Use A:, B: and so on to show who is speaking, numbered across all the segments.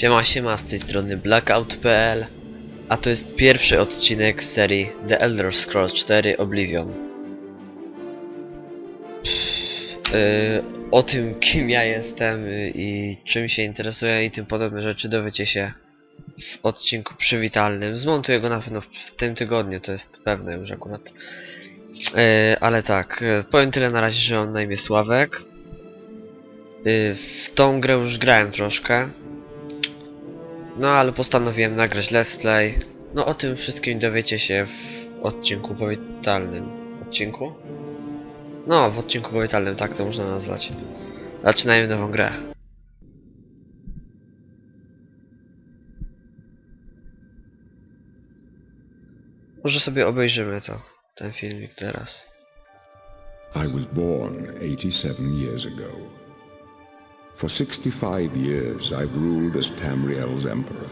A: Siema, siema, z tej strony Blackout.pl A to jest pierwszy odcinek serii The Elder Scrolls 4 Oblivion. Pff, yy, O tym kim ja jestem yy, i czym się interesuję i tym podobne rzeczy dowiecie się w odcinku przywitalnym. Zmontuję go na pewno w tym tygodniu, to jest pewne już akurat. Yy, Ale tak, yy, powiem tyle na razie, że mam na imię Sławek. Yy, W tą grę już grałem troszkę no ale postanowiłem nagrać let's play. No o tym wszystkim dowiecie się w odcinku powitalnym. Odcinku? No, w odcinku powitalnym, tak to można nazwać. Zaczynajmy nową grę. Może sobie obejrzymy to, ten filmik teraz.
B: I was born 87 years ago. For 65 years I've ruled as Tamriel's emperor.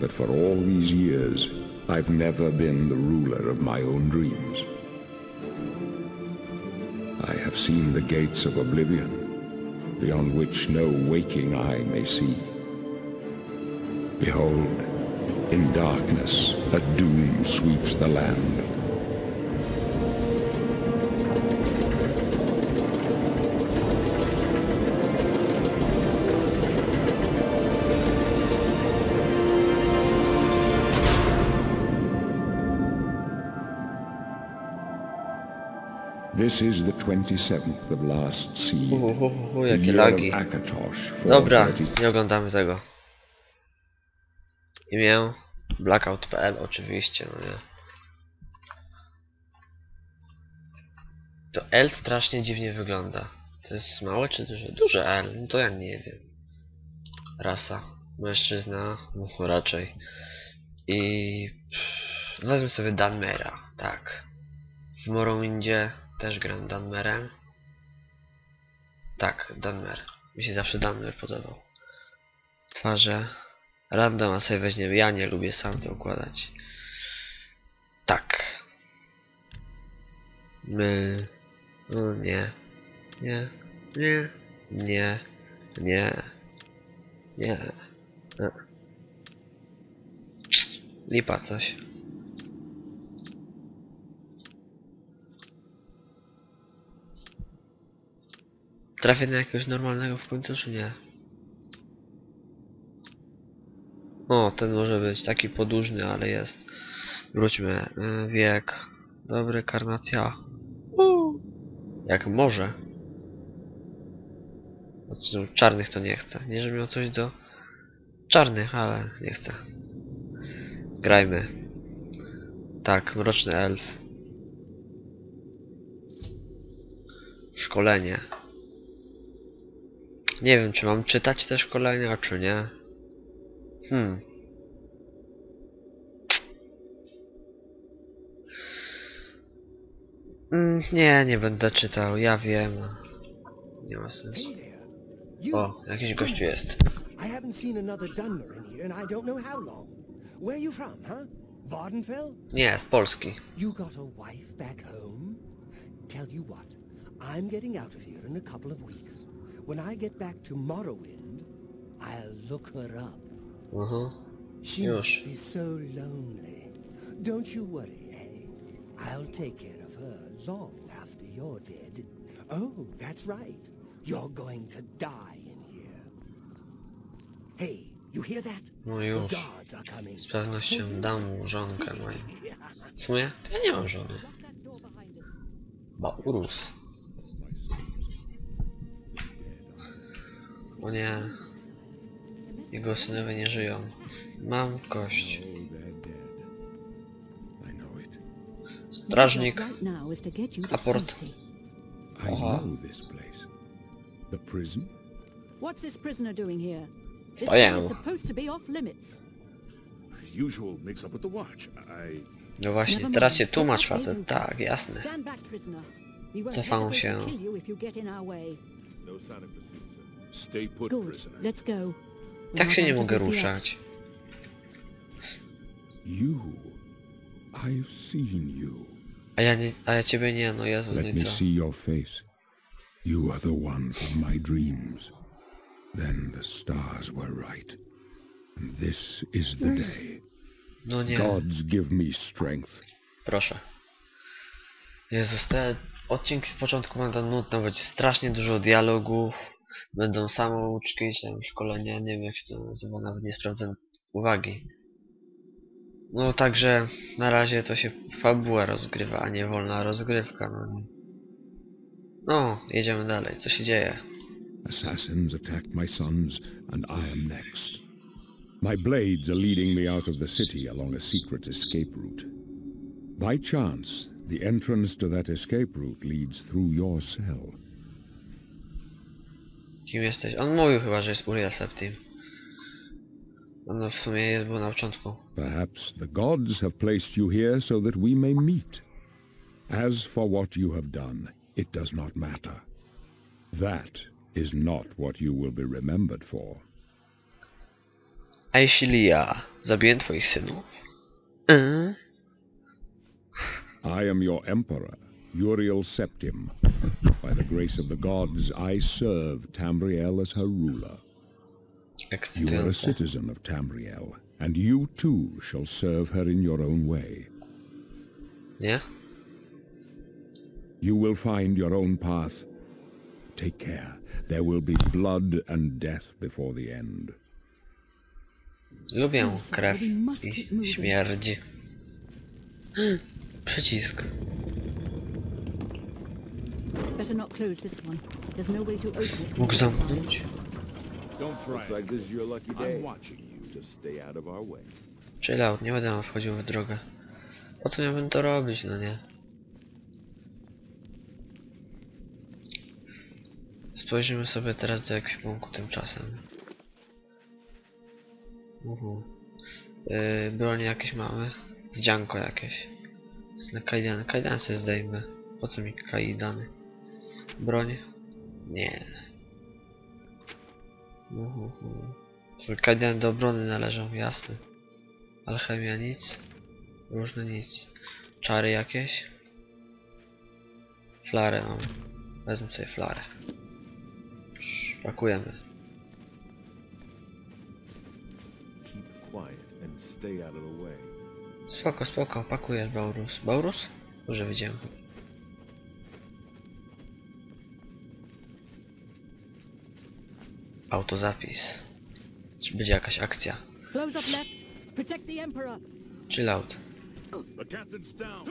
B: But for all these years, I've never been the ruler of my own dreams. I have seen the gates of oblivion, beyond which no waking eye may see. Behold, in darkness a doom sweeps the land. This is the 27th of last seed,
A: jakie lagi. Dobra,
B: 430.
A: nie oglądamy tego. Imię blackout.pl oczywiście, no nie. To L strasznie dziwnie wygląda. To jest małe czy duże? Duże L, no to ja nie wiem. Rasa. Mężczyzna, no raczej. I... pff, Wezmę sobie Danmera, tak. W Morrowindzie też gram Danmerem. Tak, Danmer. Mi się zawsze Danmer podobał. Twarze. Randoma sobie weźmiemy. Ja nie lubię sam to układać. Tak. My. No nie. Nie. Nie. Nie. Nie. Nie. E. Lipa coś. Trafię na jakiegoś normalnego w końcu, czy nie? O, ten może być taki podłużny, ale jest. Wróćmy. Y, Wiek. Dobry, karnacja. Uuu. Jak może. Znaczy, czarnych to nie chcę. Nie, że miał coś do czarnych, ale nie chcę. Grajmy. Tak, mroczny elf. Szkolenie. Nie wiem, czy mam czytać te szkolenia, czy nie. Hmm. Mm, nie, nie będę czytał, ja wiem. Nie ma sensu. O, jakiś gościu jest.
C: I haven't seen another Dunmer in here, and I don't know how long. Where you from, huh? Vardenfell?
A: Nie, z Polski.
C: You got a wife back home? Tell you what, I'm getting out of here in a couple of weeks. When I get back to Morrowind, I'll look her up.
A: Mhm.
C: She
A: Już.
C: must be so lonely. Don't you worry, eh? I'll take care of her long after you're dead. Oh, that's right. You're going to die in here. Hey, you hear that?
A: No
C: The
A: już.
C: guards are coming.
A: Z pewnością dam mu żonkę moją. W sumie? To ja nie mam żony. Bo urósł. O nie. Jego synowie nie żyją. Mam kość. Strażnik. Aport.
B: prison?
D: What's this prisoner doing here? This
A: am.
D: is supposed to be off limits.
E: Usual mix up with the watch. I
A: No właśnie, teraz się tłumacz facet. Tak, jasne.
D: Stand back, prisoner. We won't
A: Cofam się.
D: to kill you if you get in our way.
E: no sign of pursuit. Stay put,
D: Good.
E: prisoner.
D: Let's go. We're
A: Tak się nie mogę ruszać.
B: You. I've seen you.
A: A ja nie, a ja ciebie nie, no Jezu,
B: Let me see your face. You are the one from my dreams. Then the stars were right. And this is the day.
A: No nie.
B: Gods give me strength.
A: Proszę. Jezus, te odcinki z początku będą nudne, będzie strasznie dużo dialogów, będą samouczki, tam szkolenia, nie wiem jak się to nazywa, nawet nie sprawdzę uwagi. No także na razie to się fabuła rozgrywa, a nie wolna rozgrywka, no. No, jedziemy dalej, co się dzieje?
B: Assassins attacked my sons, and I am next. My blades are leading me out of the city along a secret escape route. By chance, the entrance to that escape route leads through your cell.
A: Kim jesteś? On mówił chyba, że jest Uriel Septim. No w sumie jest, był na początku.
B: Perhaps the gods have placed you here so that we may meet. As for what you have done, it does not matter. That is not what you will be remembered for.
A: Aishilia, zabiję twoich synów. Yy?
B: I am your emperor, Uriel Septim. By the grace of the gods, I serve Tamriel as her ruler. You are a citizen of Tamriel, and you too shall serve her in your own way.
A: Yeah?
B: You will find your own path. Take care. There will be blood and death before the end.
A: Lubię
D: Yes,
A: krew
D: we must
A: i
D: keep
A: śmierdzi. Przycisk.
D: Better not close this one. There's no way to open it. from
A: Mógł zamknąć?
E: Don't try
F: Looks
E: it.
F: like this is your lucky day.
E: I'm watching you.
F: Just stay out of our way.
A: Chill out, nie będę wchodził w drogę. Po co miałbym to robić, no nie? Spojrzymy sobie teraz do ekwipunku tymczasem. Uhu. Yy, bronie jakieś mamy? Wdzianko jakieś. Na kajdany. Kajdany sobie zdejmę. Po co mi kajdany? Broń? Nie. Kajdany do obrony należą, jasne. Alchemia nic. Różne nic. Czary jakieś? Flarę mam. Wezmę sobie flarę. Pakujemy. Spoko, spoko, pakujesz Baurus. Baurus? Dobrze widziałem. Autozapis. Czy będzie jakaś akcja?
D: Close up left. Protect the Emperor.
A: Chill out.
E: The captain's down.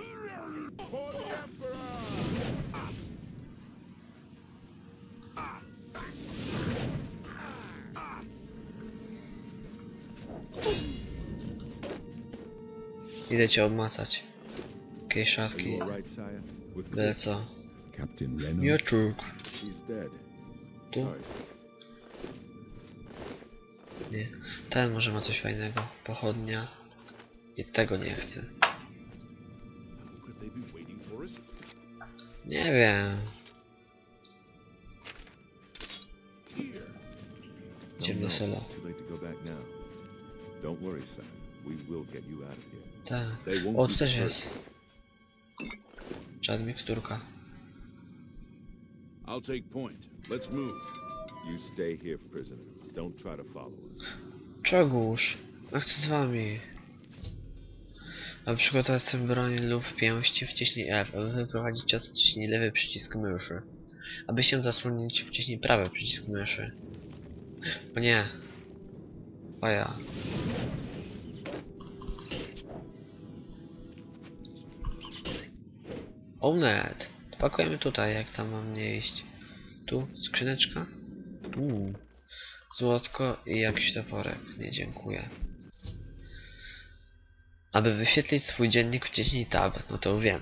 A: Idę cię obmacać.
F: Are
A: szatki. Byle co. Mieczuk. Tu? Nie. Ten może ma coś fajnego. Pochodnia. I tego nie chcę. Nie wiem.
F: No,
A: Idziemy do
F: no,
A: solo.
F: Of here.
A: Tak. O, tu też jest. Czad miksturka.
E: I'll take point. Let's move.
F: You stay here, prisoner. Don't try to follow us.
A: Czegóż? Ja chcę z wami. Aby przygotować sobie broń lub pięści, wciśnij F. Aby wyprowadzić cios, wciśnij lewy przycisk myszy. Aby się zasłonić, wciśnij prawy przycisk myszy. O nie. O ja. Onet. Pakujemy tutaj, jak tam mam nie iść. Tu, skrzyneczka. Uuu. Złotko i jakiś toporek. Nie dziękuję. Aby wyświetlić swój dziennik wciśnij tab, no to wiem.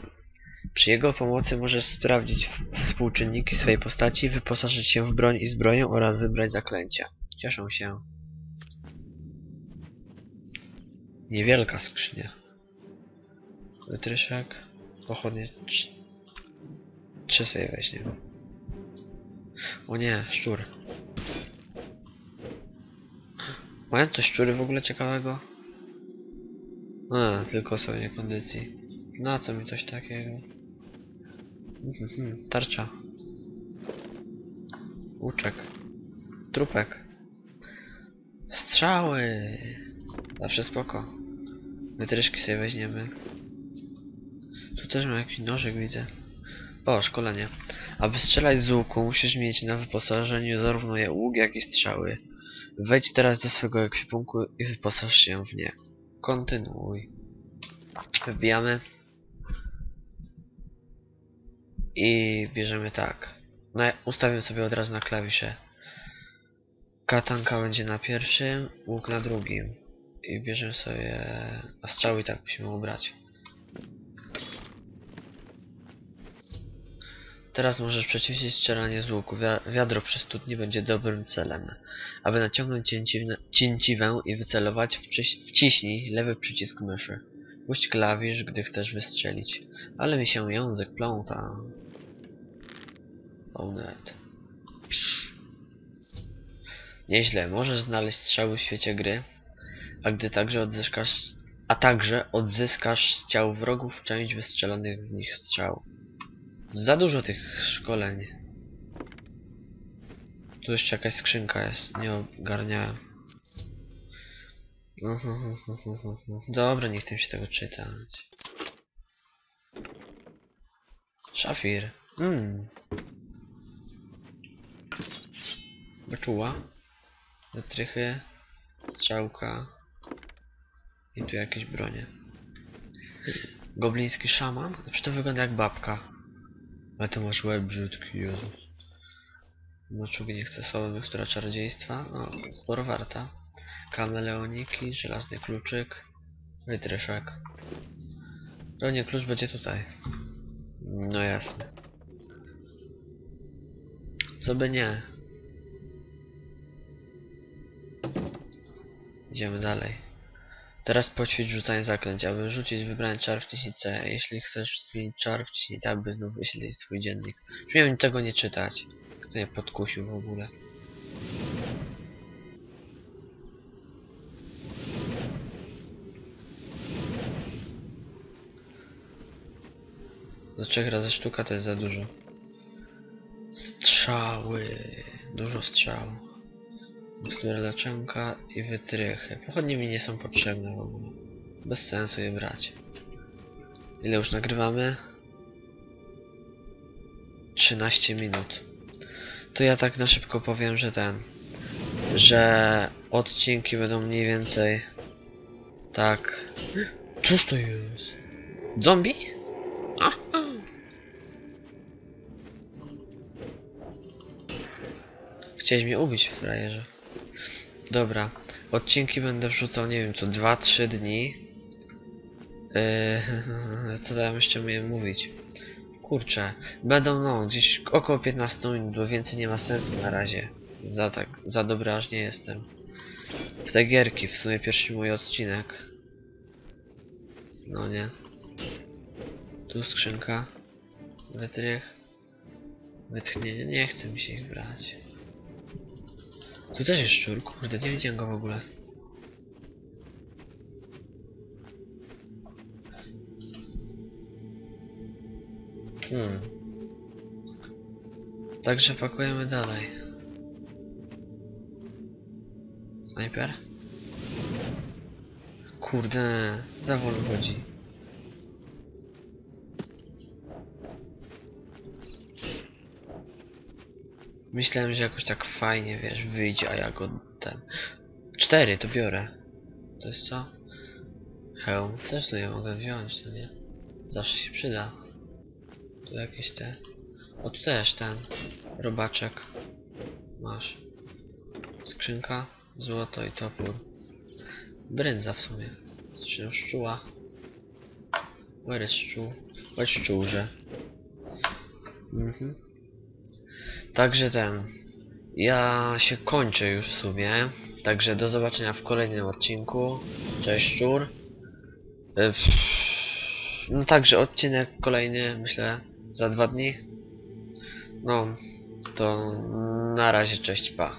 A: Przy jego pomocy możesz sprawdzić współczynniki swojej postaci, wyposażyć się w broń i zbroję oraz wybrać zaklęcia. Cieszę się. Niewielka skrzynia. Wytryszek. Pochodnie. Trzy, sobie. O nie, szczur. Mają to szczury w ogóle ciekawego? A, tylko sobie kondycji. Na co mi coś takiego? Mhm, Tarcza. Łuczek. Trupek. Strzały! Zawsze spoko. Wytryszki sobie weźmiemy. Tu też mam jakiś nożyk, widzę. O, szkolenie. Aby strzelać z łuku, musisz mieć na wyposażeniu zarówno łuk, jak i strzały. Wejdź teraz do swego ekwipunku i wyposaż się w nie. Kontynuuj. Wbijamy. I bierzemy tak. Na, ustawię sobie od razu na klawisze. Katanka będzie na pierwszym, łuk na drugim. I bierzemy sobie... A strzały tak musimy ubrać. Teraz możesz przeciwdzieć strzelanie z łuku. Wi wiadro przy studni będzie dobrym celem. Aby naciągnąć cięciwę i wycelować, wciś wciśnij lewy przycisk myszy. Puść klawisz, gdy chcesz wystrzelić. Ale mi się język pląta. Oh net. Nieźle, możesz znaleźć strzały w świecie gry, a gdy także odzyskasz, a także odzyskasz z ciał wrogów część wystrzelonych w nich strzał. Za dużo tych szkoleń. Tu jeszcze jakaś skrzynka jest, nie ogarniałem. Dobra, nie chcę się tego czytać. Szafir. Mm. Wyczuła. Wytrychy. Strzałka. I tu jakieś bronie. Gobliński szaman? Czy to wygląda jak babka? Ale to masz łeb brzydki, Jezus. Maczugi nie chce słowa mikstura czarodziejstwa. No, sporo warta. Kameleoniki, żelazny kluczyk. Wytryszek. Pewnie klucz będzie tutaj. No jasne. Co by nie. Idziemy dalej. Teraz poćwicz rzucanie zaklęć. Aby rzucić wybrany czar wciśnij C. Jeśli chcesz zmienić czar, wciśnij tab, by znów wyświetlić swój dziennik. Już miałem nie czytać. Kto mnie podkusił w ogóle. Do trzech razy sztuka to jest za dużo. Strzały. Dużo strzał. Mikstura i wytrychy. Pochodnie mi nie są potrzebne w ogóle. Bez sensu je brać. Ile już nagrywamy? 13 minut. To ja tak na szybko powiem, że ten... Że odcinki będą mniej więcej... Tak... Cóż to jest? Zombie? Aha. Chciałeś mnie ubić, frajerze. Dobra. Odcinki będę wrzucał, nie wiem, co 2-3 dni. Yy, co tam jeszcze miałem mówić? Kurczę. Będą, no, gdzieś około 15 minut, bo więcej nie ma sensu na razie. Za tak, za dobry aż nie jestem. W te gierki, w sumie pierwszy mój odcinek. No nie. Tu skrzynka. Wytrych. Wytchnienie. Nie chce mi się ich brać. Tu też jest szczur, kurde, nie widziałem go w ogóle. Hmm. Także pakujemy dalej. Snajper? Kurde, za wolno chodzi. Myślałem, że jakoś tak fajnie, wiesz, wyjdzie, a ja go ten... Cztery, to biorę. To jest co? Hełm też sobie mogę wziąć, no nie? Zawsze się przyda. Tu jakieś te... O, tu też ten... Robaczek. Masz. Skrzynka, złoto i topór. Brędza w sumie. Zresztą szczuła. Where is szczół? Chodź szczurze. Mhm. Także ten. Ja się kończę już w sumie. Także do zobaczenia w kolejnym odcinku. Cześć szczur. E, No także odcinek kolejny, myślę, za dwa dni. No, to na razie, cześć, pa.